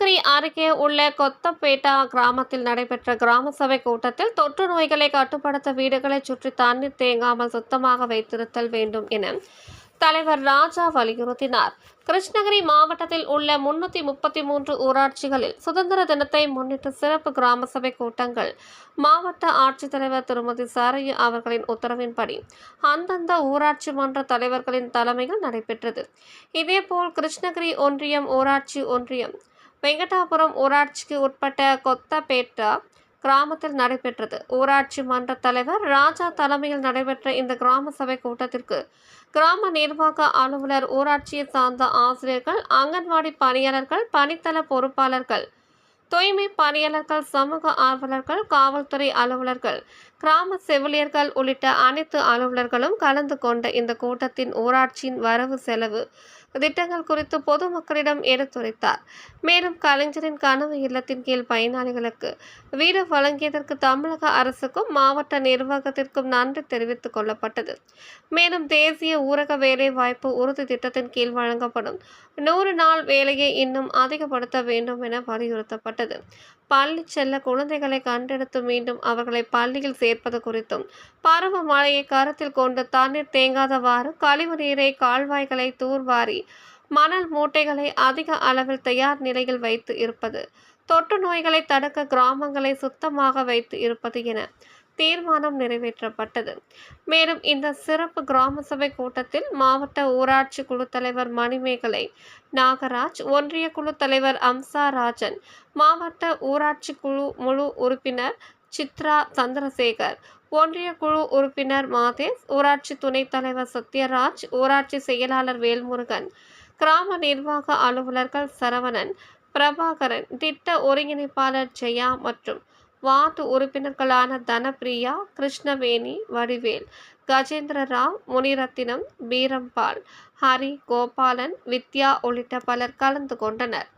கிருஷ்ணகிரி அருகே உள்ள கொத்தப்பேட்டா கிராமத்தில் நடைபெற்ற கிராம சபை கூட்டத்தில் தொற்று நோய்களை கட்டுப்படுத்த வீடுகளை சுற்றி தண்ணீர் தேங்காமல் சுத்தமாக வைத்திருத்தல் வேண்டும் என தலைவர் ராஜா வலியுறுத்தினார். கிருஷ்ணகிரி மாவட்டத்தில் உள்ள முன்னூற்றி முப்பத்தி மூன்று ஊராட்சிகளில் சுதந்திர தினத்தை முன்னிட்டு சிறப்பு கிராம சபை கூட்டங்கள் மாவட்ட ஆட்சித்தலைவர் திருமதி சாரையு அவர்களின் உத்தரவின்படி அந்தந்த ஊராட்சி மன்ற தலைவர்களின் தலைமையில் நடைபெற்றது. இதேபோல் கிருஷ்ணகிரி ஒன்றியம் ஊராட்சி ஒன்றியம் வெங்கடாபுரம் ஊராட்சிக்கு உட்பட்ட கொத்தப்பேட்டா கிராமத்தில் நடைபெற்றது. ஊராட்சி மன்ற தலைவர் ராஜா தலைமையில் நடைபெற்ற இந்த கிராம சபை கூட்டத்திற்கு கிராம நிர்வாக அலுவலர் ஊராட்சியை சார்ந்த ஆசிரியர்கள் அங்கன்வாடி பணியாளர்கள் பணித்தள பொறுப்பாளர்கள் தூய்மை பணியாளர்கள் சமூக ஆர்வலர்கள் காவல்துறை அலுவலர்கள் கிராம செவிலியர்கள் உள்ளிட்ட அனைத்து அலுவலர்களும் கலந்து கொண்ட இந்த கூட்டத்தின் ஊராட்சியின் வரவு செலவு திட்டங்கள் குறித்து பொதுமக்களிடம் எடுத்துரைத்தார். மேலும் கலைஞரின் கனவு இல்லத்தின் கீழ் பயனாளிகளுக்கு வீடு வழங்கியதற்கு தமிழக அரசுக்கும் மாவட்ட நிர்வாகத்திற்கும் நன்றி தெரிவித்துக் கொள்ளப்பட்டது. மேலும் தேசிய ஊரக வேலைவாய்ப்பு உறுதி திட்டத்தின் கீழ் வழங்கப்படும் நூறு நாள் வேலையை இன்னும் அதிகப்படுத்த வேண்டும் என வலியுறுத்தப்பட்டது. பள்ளி செல்ல குழந்தைகளை கண்டெடுத்து மீண்டும் அவர்களை பள்ளியில் சேர்ப்பது குறித்தும் பருவமழையை கருத்தில் கொண்டு தண்ணீர் தேங்காதவாறு கழிவு நீரை கால்வாய்களை தூர்வாரி மணல் மூட்டைகளை அதிக அளவில் தயார் நிலையில் வைத்து இருப்பது தொற்று நோய்களை தடுக்க கிராமங்களை சுத்தமாக வைத்து இருப்பது என தீர்மானம் நிறைவேற்றப்பட்டது. மேலும் இந்த சிறப்பு கிராம சபை கூட்டத்தில் மாவட்ட ஊராட்சி குழு தலைவர் மணிமேகலை நாகராஜ் ஒன்றிய குழு தலைவர் அம்சா ராஜன் மாவட்ட ஊராட்சி குழு முழு உறுப்பினர் சித்ரா சந்திரசேகர் ஒன்றிய குழு உறுப்பினர் மாதேஷ் ஊராட்சி துணைத் தலைவர் சத்யராஜ் ஊராட்சி செயலாளர் வேல்முருகன் கிராம நிர்வாக அலுவலர்கள் சரவணன் பிரபாகரன் திட்ட ஒருங்கிணைப்பாளர் ஜெயா மற்றும் வார்டு உறுப்பினர்களான தனப்பிரியா கிருஷ்ணவேணி வடிவேல் கஜேந்திர ராவ் முனிரத்தினம் பீரம்பால் ஹரி கோபாலன் வித்யா உள்ளிட்ட பலர் கலந்து கொண்டனர்.